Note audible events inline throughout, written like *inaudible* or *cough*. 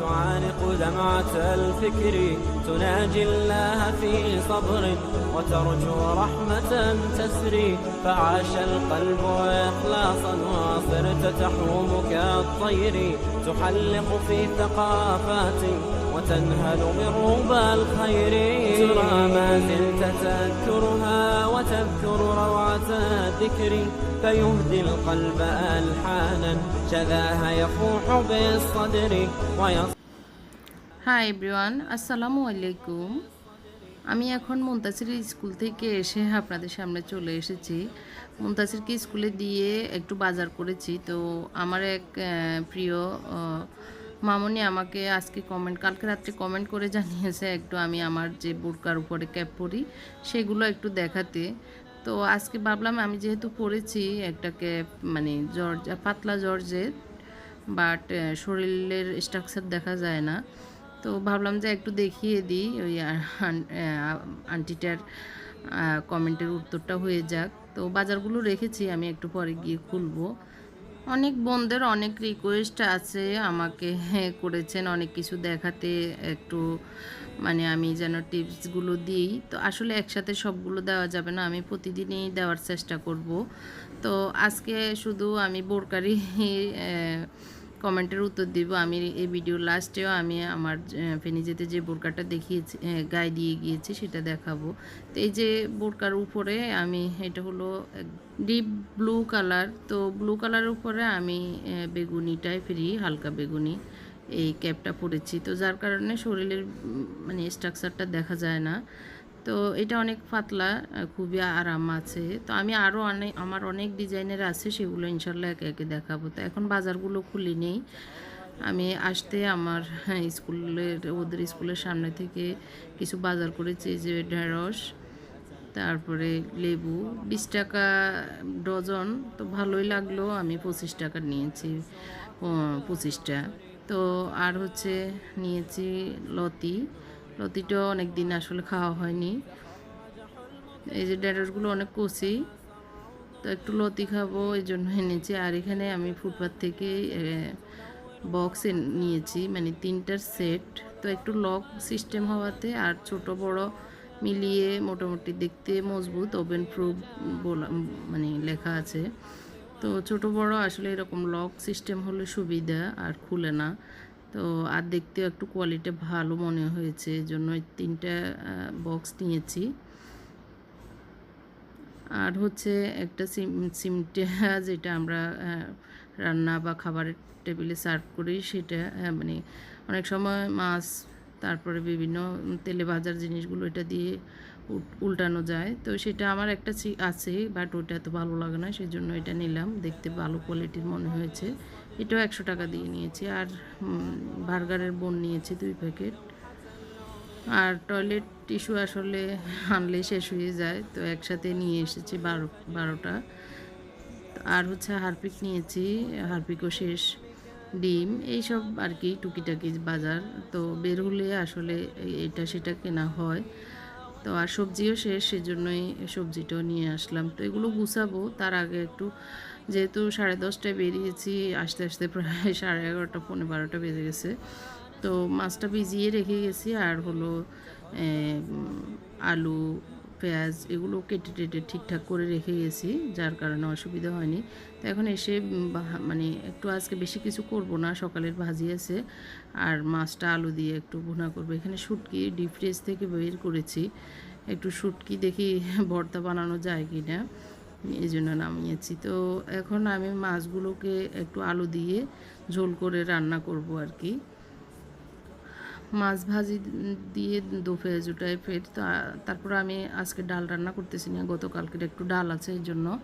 تعانق دمعة الفكر. تناجي الله في صبر وترجو رحمة تسري فعاش القلب إخلاصا وصرت تحوم كالطير تحلق في ثقافات وتنهل من ربى الخير ترى ما زلت تذكرها وتذكر روعة الذكر فيهدي القلب ألحانا شذاها يفوح بالصدر ويص hi everyone আসসালামু আলাইকুম আমি এখন মুন্তাসির স্কুল থেকে এসে আপনাদের সামনে চলে এসেছি মুন্তাসিরকে স্কুলে দিয়ে একটু বাজার করেছি তো আমার এক আহ, প্রিয় আহ, মামনি আমাকে আজকে কমেন্ট কালকে রাত্রে কমেন্ট করে জানিয়েছে একটু আমি আমার যে বোরকার উপরে ক্যাপ পরি, সেগুলো একটু দেখাতে। তো আজকে ভাবলাম আমি যেহেতু পরেছি একটা ক্যাপ মানে জর্জ, পাতলা জর্জের বাট শরীরের স্ট্রাকচার দেখা যায় না। তো ভাবলাম যে একটু দেখিয়ে দিই, ওই আন- আন্টিটার কমেন্টের উত্তরটা হয়ে যাক। তো বাজারগুলো রেখেছি, আমি একটু পরে গিয়ে খুলবো। অনেক বোনদের অনেক রিকোয়েস্ট আছে আমাকে হ্যাঁ, করেছেন অনেক কিছু দেখাতে একটু মানে আমি যেন টিপসগুলো দিই। তো আসলে একসাথে সবগুলো দেওয়া যাবে না আমি প্রতিদিনই দেওয়ার চেষ্টা করব। তো আজকে শুধু আমি বোরকারি কমেন্টের উত্তর দিব। আমি এই ভিডিও লাস্টেও আমি আমার ফেনিজেতে যে বোরকাটা দেখিয়েছি গায়ে দিয়ে গিয়েছি সেটা দেখাবো। তো এই যে বোরকার উপরে আমি, এটা হলো ডিপ ব্লু কালার তো ব্লু কালারের উপরে আমি বেগুনিটাই ফ্রি হালকা বেগুনি এই ক্যাপটা পরেছি। তো যার কারণে শরীরের মানে স্ট্রাকচারটা দেখা যায় না। তো এটা অনেক পাতলা খুবই আরাম আছে। তো আমি আরও অনেক আমার অনেক ডিজাইনের আছে সেগুলো ইনশাল্লাহ একে একে দেখাবো। তো এখন বাজারগুলো খুলি নেই। আমি আসতে আমার হ্যাঁ, স্কুলের ওদের স্কুলের সামনে থেকে কিছু বাজার করেছি যে ঢেঁড়স তারপরে লেবু বিশ টাকা ডজন তো ভালোই লাগল আমি পঁচিশ টাকা নিয়েছি পঁচিশটা। তো আর হচ্ছে নিয়েছি লতি লতিটাও অনেক দিন আসলে খাওয়া হয়নি। এই যে ড্যাডাসগুলো অনেক কচি তো একটু লতি খাব এই জন্য এনেছি। আর এখানে আমি ফুটপাথ থেকে বক্স নিয়েছি মানে তিনটার সেট তো একটু লক সিস্টেম হওয়াতে আর ছোট বড় মিলিয়ে মোটামুটি দেখতে মজবুত ওভেন প্রুফ বলা মানে লেখা আছে। তো ছোট বড় আসলে এরকম লক সিস্টেম হলে সুবিধা, আর খুলে না। তো আর দেখতেও একটু কোয়ালিটি ভালো মনে হয়েছে জন্য তিনটা বক্স নিয়েছি। আর হচ্ছে একটা সিম, সিমটা *laughs* যেটা আমরা রান্না বা খাবারের টেবিলে সার্ভ করি, সেটা মানে অনেক সময় মাছ, তারপরে বিভিন্ন তেলে ভাজার জিনিসগুলো এটা দিয়ে উল্টানো যায়। তো সেটা আমার একটা আছে বাট ওটা তো ভালো লাগে না সেই জন্য এটা নিলাম। দেখতে ভালো কোয়ালিটির মনে হয়েছে। এটাও একশো টাকা দিয়ে নিয়েছি আর বার্গারের বোন নিয়েছি দুই প্যাকেট। আর টয়লেট টিস্যু আসলে আনলে শেষ হয়ে যায়, তো একসাথে নিয়ে এসেছি বারো, বারোটা। আর হচ্ছে হারপিক নিয়েছি, হারপিকও শেষ। ডিম, এইসব আর কি টুকিটাকি বাজার। তো বের হলে আসলে এটা সেটা কেনা হয়। তো আর সবজিও শেষ, সেজন্যই সবজিটাও নিয়ে আসলাম। তো এগুলো গুছাবো, তার আগে একটু যেহেতু সাড়ে দশটায় বেরিয়েছি, আসতে আসতে প্রায় সাড়ে এগারোটা, পৌনে বারোটা বেজে গেছে। তো মাছটা ভিজিয়ে রেখে গেছি আর হলো আলু, পেঁয়াজ এগুলো কেটে টেটে ঠিকঠাক করে রেখে গেছি, যার কারণে অসুবিধা হয়নি। তো এখন এসে মানে একটু আজকে বেশি কিছু করব না, সকালের ভাজি আছে। আর মাছটা আলু দিয়ে একটু ভুনা করব। এখানে শুটকি, ডিপ থেকে বের করেছি। একটু শুটকি দেখি ভর্তা বানানো যায় কি না এই জন্য নামিয়েছি। তো এখন আমি মাছগুলোকে একটু আলু দিয়ে ঝোল করে রান্না করব আর কি। মাছ ভাজি দিয়ে দুফে জুটাই ফের তা- তারপর আমি আজকে ডাল রান্না করতেছি না, গতকালকের একটু ডাল আছে এই জন্য।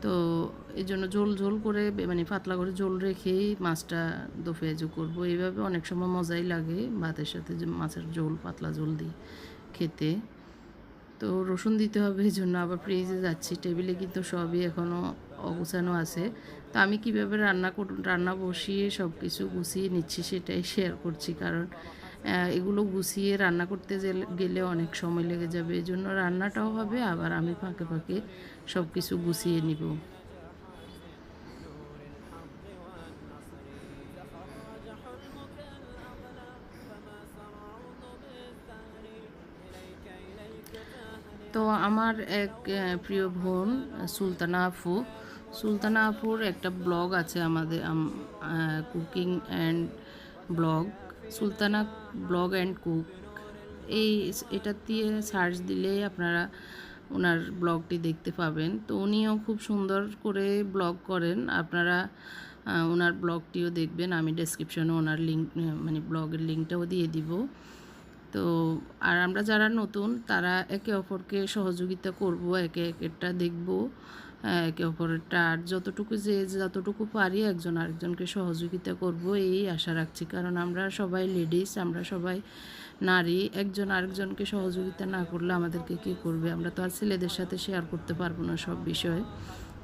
তো এই জন্য ঝোল ঝোল করে মানে পাতলা করে ঝোল রেখেই মাছটা দোফেজু করব। এইভাবে অনেক সময় মজাই লাগে ভাতের সাথে মাছের ঝোল, পাতলা ঝোল দিয়ে খেতে। তো রসুন দিতে হবে এই জন্য আবার ফ্রিজে যাচ্ছি টেবিলে কিন্তু সবই এখনও অগুছানো আছে। তো আমি কীভাবে রান্না কর রান্না বসিয়ে সব কিছু গুছিয়ে নিচ্ছি সেটাই শেয়ার করছি, কারণ এগুলো গুছিয়ে রান্না করতে গেলে- অনেক সময় লেগে যাবে। এই জন্য রান্নাটাও হবে, আবার আমি ফাঁকে ফাঁকে সব কিছু গুছিয়ে নিব। তো আমার এক প্রিয় বোন সুলতানা আফু। সুলতানা আফুর একটা ব্লগ আছে আমাদের cooking and blog. Sultana blog and cook. এই এটা দিয়ে সার্চ দিলে আপনারা ওনার ব্লগটি দেখতে পাবেন। তো উনিও খুব সুন্দর করে ব্লগ করেন। আপনারা ওনার ব্লগটিও দেখবেন। আমি ডেসক্রিপশনে ওনার লিঙ্ক মানে ব্লগের লিঙ্কটাও দিয়ে দিব। তো আর আমরা যারা নতুন তারা একে অপরকে সহযোগিতা করব একে একেরটা দেখব আহ, একে অপরেরটা আর যতটুকু যে যতটুকু পারি একজন আরেকজনকে সহযোগিতা করব এই আশা রাখছি। কারণ আমরা সবাই লেডিস আমরা সবাই নারী একজন আরেকজনকে সহযোগিতা না করলে আমাদেরকে কে করবে? আমরা তো আর ছেলেদের সাথে শেয়ার করতে পারব না সব বিষয়ে।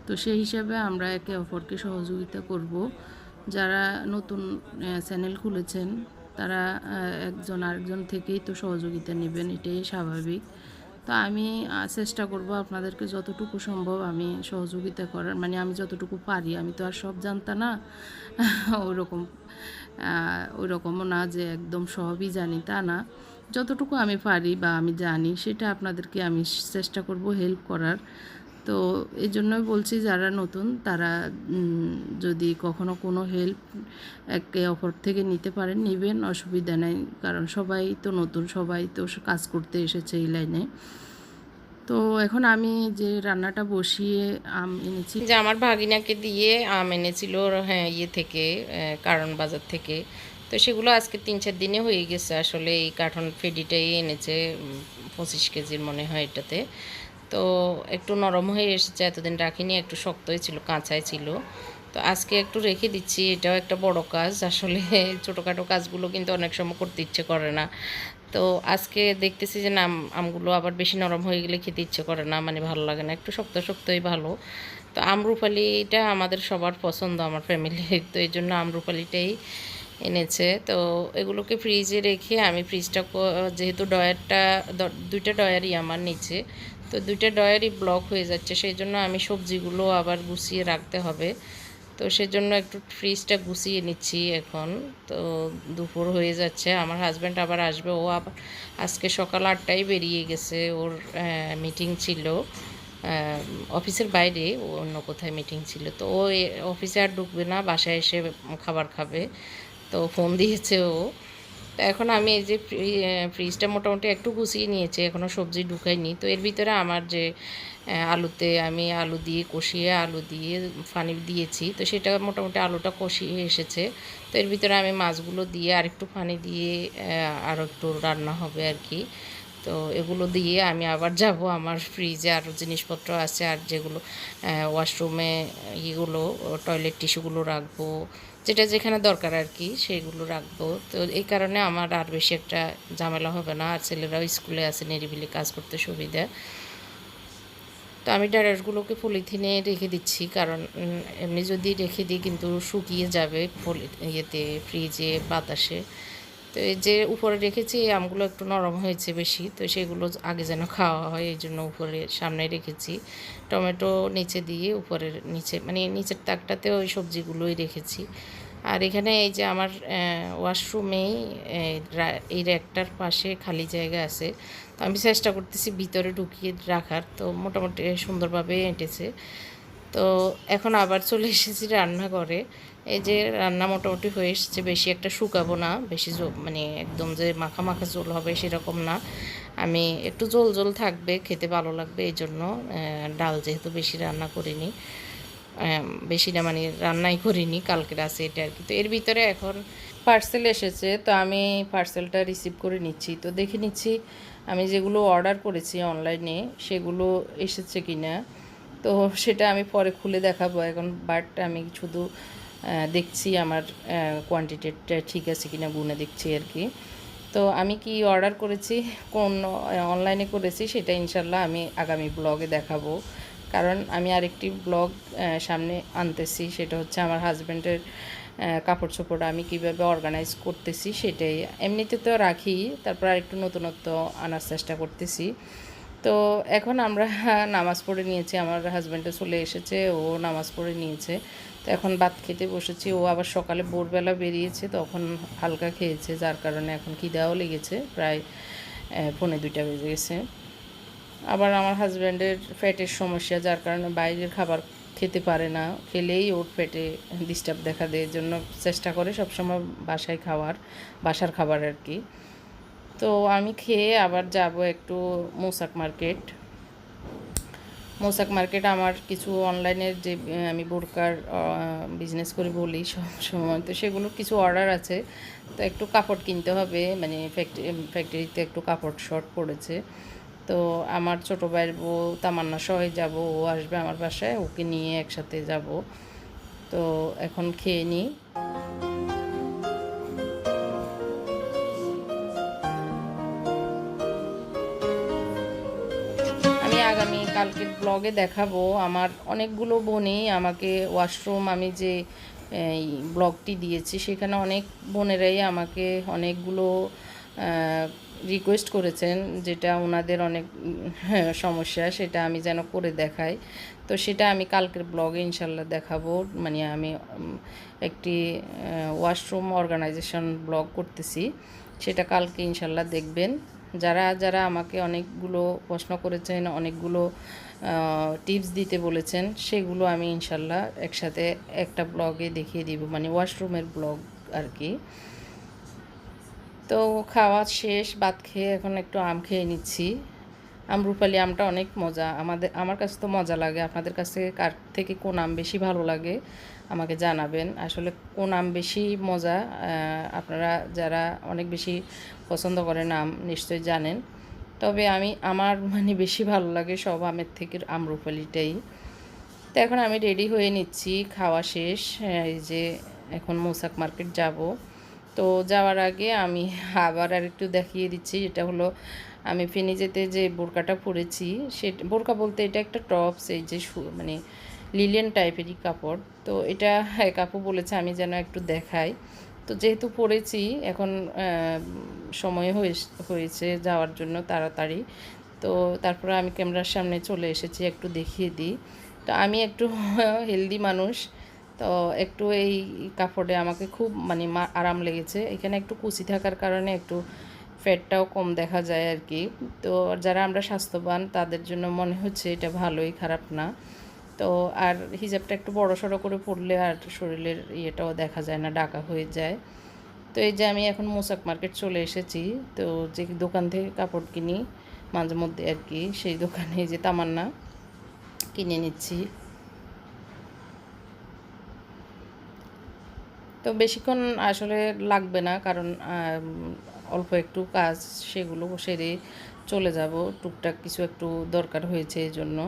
তো সেই হিসাবে আমরা একে অপরকে সহযোগিতা করব। যারা নতুন চ্যানেল খুলেছেন তারা একজন আরেকজন থেকেই তো সহযোগিতা নেবেন, এটাই স্বাভাবিক। তো আমি চেষ্টা করব আপনাদেরকে যতটুকু সম্ভব আমি সহযোগিতা করার মানে আমি যতটুকু পারি, আমি তো আর সব জানতা না *laughs* ওইরকম ওই রকমও না যে একদম সবই জানি তা না। যতটুকু আমি পারি বা আমি জানি, সেটা আপনাদেরকে আমি চেষ্টা করব হেল্প করার। তো এই জন্যই বলছি যারা নতুন, তারা যদি কখনো কোনো হেল্প একে অপর থেকে নিতে পারেন, নেবেন, অসুবিধা নেই। কারণ সবাই তো নতুন, সবাই তো কাজ করতে এসেছে এই লাইনে। তো এখন আমি যে রান্নাটা বসিয়ে আম এনেছি যে আমার ভাগিনাকে দিয়ে আম এনেছিল হ্যাঁ ইয়ে থেকে কারণ বাজার থেকে। তো সেগুলো আজকে তিন চার দিনে হয়ে গেছে। আসলে এই কার্টন ফেডিটাই এনেছে পঁচিশ কেজির মনে হয় এটাতে। তো একটু নরম হয়ে এসেছে, এতদিন রাখিনি, একটু শক্তই ছিল, কাঁচাই ছিল। তো আজকে একটু রেখে দিচ্ছি, এটাও একটা বড় কাজ। আসলে *laughs* ছোটোখাটো কাজগুলো কিন্তু অনেক সময় করতে ইচ্ছে করে না। তো আজকে দেখতেছি যে নাম আমগুলো আবার বেশি নরম হয়ে গেলে খেতে ইচ্ছে করে না মানে ভালো লাগে না, একটু শক্ত শক্তই ভালো। তো আমরুপালিটা আমাদের সবার পছন্দ, আমার ফ্যামিলির তো এই জন্য আমরুপালিটাই এনেছে। তো এগুলোকে ফ্রিজে রেখে আমি ফ্রিজটা যেহেতু ডয়ারটা দুইটা ডয়ারই আমার নিচে তো দুইটা ডয়ারই ব্লক হয়ে যাচ্ছে সেই জন্য আমি সবজিগুলো আবার গুছিয়ে রাখতে হবে। তো সেজন্য একটু ফ্রিজটা গুছিয়ে নিচ্ছি এখন। তো দুপুর হয়ে যাচ্ছে, আমার হাজব্যান্ড আবার আসবে, ও আবার আজকে সকাল আটটায় বেরিয়ে গেছে, ওর মিটিং ছিল অফিসের বাইরে, ও অন্য কোথায় মিটিং ছিল। তো ও অফিসে আর ঢুকবে না, বাসায় এসে খাবার খাবে। তো ফোন দিয়েছে ও। তো এখন আমি এই যে ফ্রি- ফ্রিজটা মোটামুটি একটু গুছিয়ে নিয়েছি এখনও সবজি ঢুকাইনি। তো এর ভিতরে আমার যে আলুতে আমি আলু দিয়ে কষিয়ে আলু দিয়ে পানি দিয়েছি, তো সেটা মোটামুটি আলুটা কষিয়ে এসেছে। তো এর ভিতরে আমি মাছগুলো দিয়ে আরেকটু পানি দিয়ে আরও একটু রান্না হবে আর কি। তো এগুলো দিয়ে আমি আবার যাব আমার ফ্রিজে আরও জিনিসপত্র আছে আর যেগুলো ওয়াশরুমে ইয়েগুলো টয়লেট টিস্যুগুলো রাখব যেটা যেখানে দরকার আর কি, সেগুলো রাখব। তো এই কারণে আমার আর বেশি একটা ঝামেলা হবে না। আর ছেলেরাও স্কুলে আছে, নিরিবিলি কাজ করতে সুবিধা। তো আমি ডায়ারগুলোকে পলিথিনে রেখে দিচ্ছি। কারণ এমনি যদি রেখে দিই কিন্তু শুকিয়ে যাবে ইয়েতে, ফ্রিজে, বাতাসে। তো এই যে উপরে রেখেছি, এই আমগুলো একটু নরম হয়েছে বেশি, তো সেগুলো আগে যেন খাওয়া হয়, এই জন্য উপরে সামনে রেখেছি। টমেটো নিচে দিয়ে উপরের নিচে মানে নিচের তাকটাতে ওই সবজিগুলোই রেখেছি। আর এখানে এই যে আমার ওয়াশরুমেই এই র্যাকটার পাশে খালি জায়গা আছে। তো আমি চেষ্টা করতেছি ভিতরে ঢুকিয়ে রাখার, তো মোটামুটি সুন্দরভাবে এঁটেছে। তো এখন আবার চলে এসেছি রান্নাঘরে। এই যে রান্না মোটামুটি হয়ে এসেছে, বেশি একটা শুকাবো না, বেশি মানে একদম যে মাখা মাখা ঝোল হবে সেরকম না। আমি একটু জল জল থাকবে, খেতে ভালো লাগবে, এই জন্য ডাল যেহেতু বেশি রান্না করিনি বেশি না মানে রান্নাই করিনি কালকের আছে এটা আর কি। তো এর ভিতরে এখন পার্সেল এসেছে, তো আমি পার্সেলটা রিসিভ করে নিচ্ছি। তো দেখে নিচ্ছি, আমি যেগুলো অর্ডার করেছি অনলাইনে সেগুলো এসেছে কি না তো সেটা আমি পরে খুলে দেখাবো এখন বাট আমি শুধু দেখছি আমার কোয়ান্টিটিটা ঠিক আছে কিনা গুনে দেখছি আর কি। তো আমি কি অর্ডার করেছি, কোন অনলাইনে করেছি সেটা ইনশাল্লাহ আমি আগামী ব্লগে দেখাবো। কারণ আমি আরেকটি ব্লগ সামনে আনতেছি, সেটা হচ্ছে আমার হাজব্যান্ডের কাপড় চোপড় আমি কীভাবে অর্গানাইজ করতেছি সেটাই। এমনিতে তো রাখি, তারপর আরেকটু নতুনত্ব আনার চেষ্টা করতেছি। তো এখন আমরা *laughs* নামাজ পড়ে নিয়েছি, আমার হাজব্যান্ডও চলে এসেছে, ও নামাজ পড়ে নিয়েছে। তো এখন ভাত খেতে বসেছি। ও আবার সকালে ভোরবেলা বেরিয়েছে তখন হালকা খেয়েছে যার কারণে এখন খিদাও লেগেছে। প্রায় আহ, পৌনে দুইটা বেজে গেছে। আবার আমার হাজব্যান্ডের ফ্যাটের সমস্যা যার কারণে বাইরের খাবার খেতে পারে না। খেলেই ওর পেটে ডিস্টার্ব দেখা দেয় জন্য চেষ্টা করে সবসময় বাসায় খাওয়ার বাসার খাবার আর কি। তো আমি খেয়ে আবার যাব একটু মৌসাক মার্কেট। মৌসাক মার্কেট আমার কিছু অনলাইনের যে আমি বোরকার বিজনেস করে বলি সব সময়, তো সেগুলোর কিছু অর্ডার আছে। তো একটু কাপড় কিনতে হবে মানে ফ্যাক্টরি ফ্যাক্টরিতে একটু কাপড় শর্ট পড়েছে। তো আমার ছোটো ভাইয়ের বউ তামান্না সবাই যাব, ও আসবে আমার বাসায়, ওকে নিয়ে একসাথে যাব। তো এখন খেয়ে নিই। কালকের ব্লগে দেখাবো। আমার অনেকগুলো বোনই আমাকে ওয়াশরুম আমি যে এই, ব্লগটি দিয়েছি সেখানে অনেক বোনেরাই আমাকে অনেকগুলো রিকোয়েস্ট করেছেন যেটা ওনাদের অনেক হ্যাঁ, সমস্যা সেটা আমি যেন করে দেখাই। তো সেটা আমি কালকের ব্লগে ইনশাল্লাহ দেখাবো। মানে আমি একটি ওয়াশরুম অর্গানাইজেশন ব্লগ করতেছি। সেটা কালকে ইনশাল্লাহ দেখবেন। যারা যারা আমাকে অনেকগুলো প্রশ্ন করেছেন, অনেকগুলো টিপস দিতে বলেছেন, সেগুলো আমি ইনশাল্লাহ একসাথে একটা ব্লগে দেখিয়ে দিব মানে ওয়াশরুমের ব্লগ আর কি তো খাওয়া শেষ, ভাত খেয়ে এখন একটু আম খেয়ে নিচ্ছি। আমরুপালি আমটা অনেক মজা। আমাদের, আমার কাছে তো মজা লাগে। আপনাদের কাছে কার থেকে কোন আম বেশি ভালো লাগে আমাকে জানাবেন। আসলে কোন আম বেশি মজা আপনারা যারা অনেক বেশি পছন্দ করেন আম নিশ্চয়ই জানেন। তবে আমি, আমার মানে বেশি ভালো লাগে সব আমের থেকে আমরুপালিটাই তো এখন আমি রেডি হয়ে নিচ্ছি, খাওয়া শেষ। এই যে এখন মোসাক মার্কেট যাব। তো যাওয়ার আগে আমি আবার আর একটু দেখিয়ে দিচ্ছি এটা হলো আমি ফেনি যেতে যে বোরকাটা পরেছি সে বোরকা বলতে এটা একটা টপস, এই যে মানে লিলিয়ান টাইপেরই কাপড়। তো এটা এক আপু বলেছে আমি যেন একটু দেখাই। তো যেহেতু পরেছি, এখন সময় হয়েছে যাওয়ার জন্য তাড়াতাড়ি। তো তারপরে আমি ক্যামেরার সামনে চলে এসেছি, একটু দেখিয়ে দিই। তো আমি একটু *laughs* হেলদি মানুষ তো একটু এই কাপড়ে আমাকে খুব মানে আরাম লেগেছে। এখানে একটু কুচি থাকার কারণে একটু ফ্যাটটাও কম দেখা যায় আর কি। তো যারা আমরা স্বাস্থ্যবান, তাদের জন্য মনে হচ্ছে এটা ভালোই, খারাপ না। তো আর হিজাবটা একটু বড় সড়ো করে পরলে আর শরীরের ইয়েটাও দেখা যায় না, ডাকা হয়ে যায়। তো এই যে আমি এখন মোসাক মার্কেট চলে এসেছি। তো যে দোকান থেকে কাপড় কিনি মাঝে মধ্যে আর কি, সেই দোকানে যে তামান্না কিনে নিচ্ছি। তো বেশিক্ষণ আসলে লাগবে না, কারণ অল্প একটু কাজ সেগুলো সেরে চলে যাব। টুকটাক কিছু একটু দরকার হয়েছে এই জন্য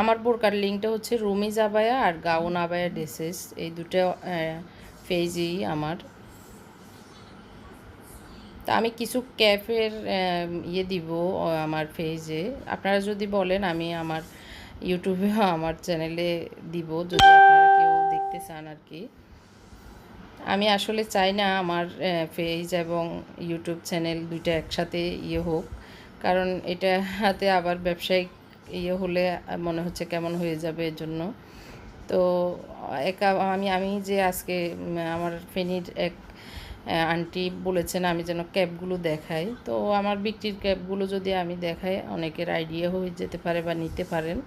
আমার বোরকার লিঙ্কটা হচ্ছে রুমি জাবায়া আর গাউন আবায়া ড্রেসেস এই দুটো ফেজই আমার। তা আমি কিছু ক্যাফের ইয়ে দিব আমার ফেজে আপনারা যদি বলেন, আমি আমার ইউটিউবে আমার চ্যানেলে দিব, যদি আপনারা দেখতে চান আর কি। আমি আসলে চাই না আমার পেজ এবং ইউটিউব চ্যানেল দুইটা একসাথে ইয়ে হোক। কারণ এটা হাতে আবার ব্যবসায়িক ইয়ে হলে মনে হচ্ছে কেমন হয়ে যাবে এর জন্য তো একা আমি আমি যে আজকে আমার ফেনীর এক আন্টি বলেছেন আমি যেন ক্যাবগুলো দেখাই। তো আমার বিক্রির ক্যাবগুলো যদি আমি দেখাই, অনেকের আইডিয়া হয়ে যেতে পারে বা নিতে পারেন।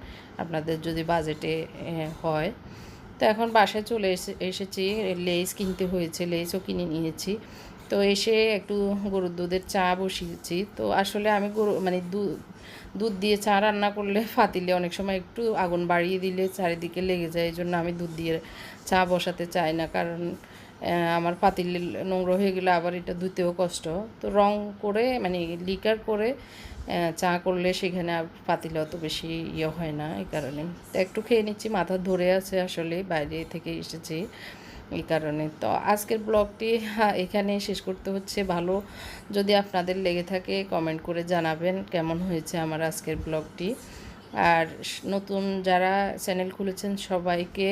আপনাদের যদি বাজেটে হয়। তো এখন বাসায় চলে এসে, এসেছি, লেস কিনতে হয়েছে, লেসও কিনে নিয়েছি। তো এসে একটু গরুর দুধের চা বসিয়েছি। তো আসলে আমি গরু মানে দুধ দুধ দিয়ে চা রান্না করলে ফাতিলে অনেক সময় একটু আগুন বাড়িয়ে দিলে চারিদিকে লেগে যায়। এই জন্য আমি দুধ দিয়ে চা বসাতে চাই না। কারণ আমার পাতিল নোংরা হয়ে গেলে আবার এটা ধুতেও কষ্ট। তো রং করে মানে লিকার করে চা করলে সেখানে আর পাতিলে অত বেশি ইয়ে হয় না, এই কারণে। তো একটু খেয়ে নিচ্ছি, মাথা ধরে আছে আসলে, বাইরে থেকে এসেছি এই কারণে। তো আজকের ব্লগটি এখানে শেষ করতে হচ্ছে। ভালো যদি আপনাদের লেগে থাকে কমেন্ট করে জানাবেন কেমন হয়েছে আমার আজকের ব্লগটি। আর নতুন যারা চ্যানেল খুলেছেন সবাইকে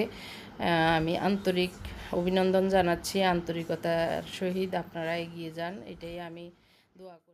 আমি আন্তরিক অভিনন্দন জানাচ্ছি। আন্তরিকতার সহিত আপনারা এগিয়ে যান, এটাই আমি দোয়া করি।